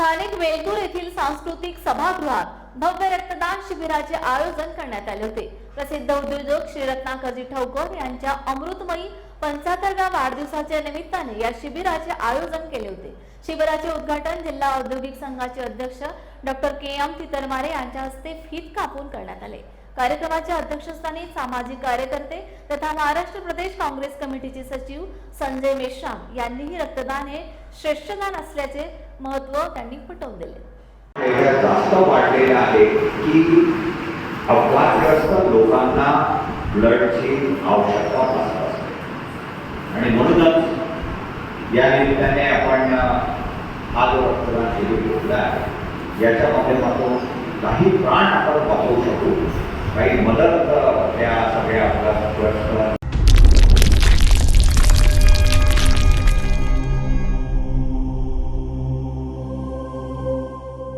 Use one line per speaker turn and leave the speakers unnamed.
स्थानिक वेलदूर येथील सांस्कृतिक सभागृहात भव्य रक्तदान शिबिराचे आयोजन करण्यात आले होते. प्रसिद्ध उद्योजक श्री रत्नाकरजी ठवकर यांच्या अमृतमयी पंचाहत्तरव्या वाढदिवसाच्या निमित्ताने या शिबिराचे आयोजन केले होते. शिबिराचे उद्घाटन जिल्हा औद्योगिक संघाचे अध्यक्ष डॉक्टर के एम तितरमारे यांच्या हस्ते फीत कापून करण्यात आले. कार्यक्रमाच्या अध्यक्षस्थानी सामाजिक कार्यकर्ते तथा महाराष्ट्र प्रदेश काँग्रेस कमिटीचे सचिव संजय मेश्राम यांनीही रक्तदान हे श्रेष्ठदान असल्याचे महत्त्व त्यांनी पटवून दिले
जास्त वाढलेलं आहे की अपघातग्रस्त लोकांना ब्लडची आवश्यकता आणि म्हणूनच या निमित्ताने आपण हा जो रक्तदान शिबिर घेतला आहे याच्या माध्यमातून काही प्राण आपण वाचवू शकू. काही मदत त्या सगळ्या अपघातग्रस्त